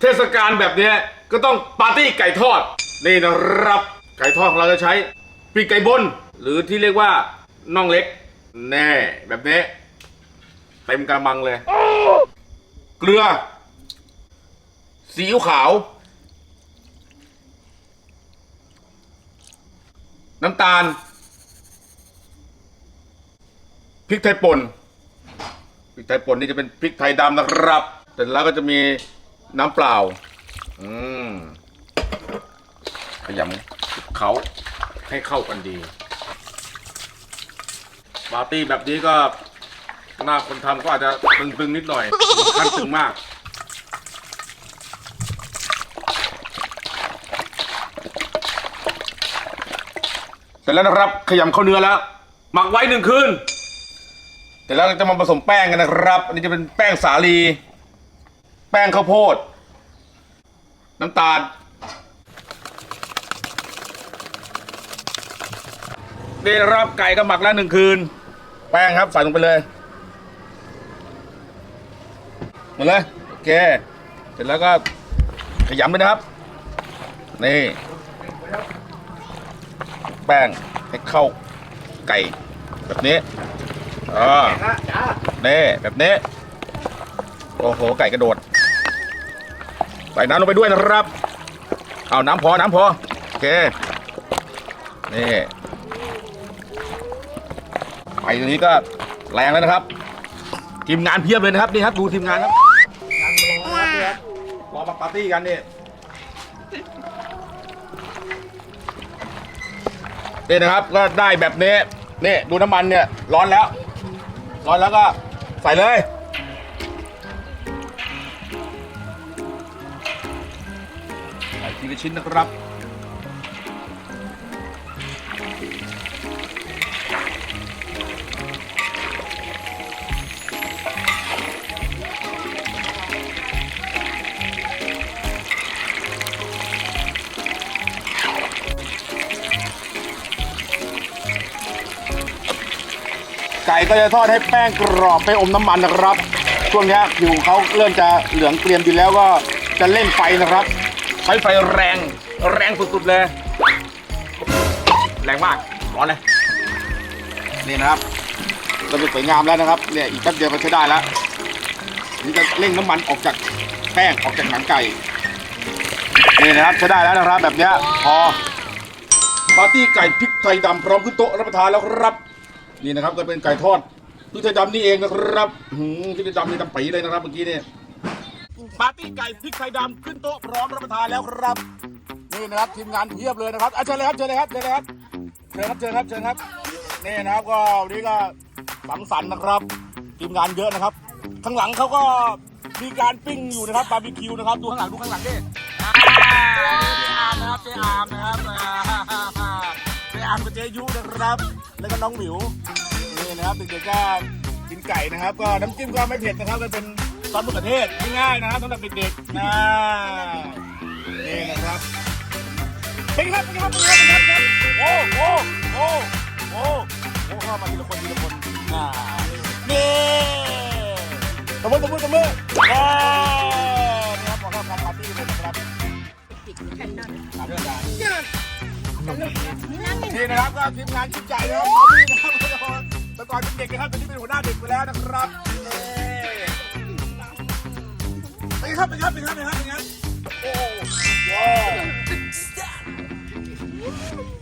เทศกาลแบบเนี้ยก็ต้องปาร์ตี้ไก่ทอด นี่นะครับไก่ทอดของเราจะใช้ปีกไก่บน หรือที่เรียกว่าน่องเล็ก แน่แบบนี้เต็มกระมังเลย เกลือซีอิ๊วขาว น้ำตาลพริกไทยป่นพริกไทยป่นนี่จะเป็นพริกไทยดำนะครับ แต่แล้วก็จะมี น้ำเปล่า อืมขยำเขาให้เข้ากันดี ปาร์ตี้แบบนี้ก็ หน้าคนทำก็อาจจะตึงๆนิดหน่อยขั้นตึงมากเสร็จแล้วนะครับขยำข้าวเนื้อแล้ว หมักไว้หนึ่งคืนเสร็จแล้วเราจะมาผสมแป้งกันนะครับ อันนี้จะเป็นแป้งสาลี แป้งข้าวโพด น้ำตาลนี่รับไก่ก็หมักแล้วหนึ่งคืน แป้งครับใส่ลงไปเลยหมดเลยโอเค เสร็จแล้วก็ขยำเลยนะครับ นี่ แป้งให้เข้าไก่แบบนี้อ่านี่แบบนี้ โอ้โห ไก่กระโดด ใส่น้ำลงไปด้วยนะครับ เอาน้ำพอน้ำพอ โอเค นี่ไฟตัวนี้ก็แรงแล้วนะครับ ทีมงานเพียบเลยนะครับนี่ครับดูทีมงานครับรอมาปาร์ตี้กันนี่นี่นะครับก็ได้แบบนี้นี่ดูน้ำมันเนี่ยร้อนแล้ว ร้อนแล้วก็ใส่เลย ใส่ทีละชิ้นนะครับไก่ก็จะทอดให้แป้งกรอบไม่อมน้ำมันนะครับ ช่วงนี้ผิวเขาเริ่มจะเหลืองเกรียมดีแล้วก็จะเร่งไฟนะครับ ช้ไฟแรง แรงสุดๆเลย แรงมากร้อนเลยนี่นะครับเราเป็นสวยงามแล้วนะครับเนี่ยอีกแป๊บเดียวก็ใช้ได้แล้วนี่จะเร่งน้ำมันออกจากแป้งออกจากหนังไก่นี่นะครับใช้ได้แล้วนะครับแบบเนี้ยพอปาร์ตี้ไก่พริกไทยดำพร้อมขึ้นโต๊ะรับประทานแล้วครับ นี่นะครับก็เป็นไก่ทอดพริกไทยดำนี่เองนะครับหืมพริกไทยดำนี่ดำปีเลยนะครับเมื่อกี้เนี่ย ปาร์ตี้ไก่พริกไทยดำขึ้นโต๊ะพร้อมรับประทานแล้วครับ นี่นะครับทีมงานเพียบเลยนะครับอะเชิญเลยครับเชิญเลยครับเชิญเลยครับเชิญครับเชิญครับเชิญครับนี่นะครับก็วันนี้ก็สังสรรค์นะครับทีมงานเยอะนะครับ ข้างหลังเขาก็มีการปิ้งอยู่นะครับบาร์บีคิวนะครับดูข้างหลังดูข้างหลังดิอาเจ๊อาร์มนะครับเจ๊อาร์มนะครับเจ๊อาร์มกับเจ๊ยุนะครับ แล้วก็น้องหมิวนี่นะครับเด็กๆก็กินไก่นะครับ ก็น้ำจิ้มก็ไม่เผ็ดนะครับมันเป็น ซอสมะเขือเทศง่ายๆนะครับสำหรับเด็กๆนะนี่นะครับเป็นไงครับเป็นไงครับเป็นไงครับเป็นไงครับโอ้โอ้โอ้โอ้โอ้เข้ามาทีละคนทีละคนน่านี่ตบมือตบมือตบมืออ่านี่ครับขอเข้าทำปาร์ตี้เลยนะครับนี่นะครับก็ทีมงานชุดใหญ่นะครับปาร์ตี้นะครับแต่ก่อนเป็นเด็กนะครับตอนนี้เป็นหัวหน้าเด็กไปแล้วนะครับ ครับเป็นครับเป็นครับเป็นครับเป็นครับโอ้ว้าว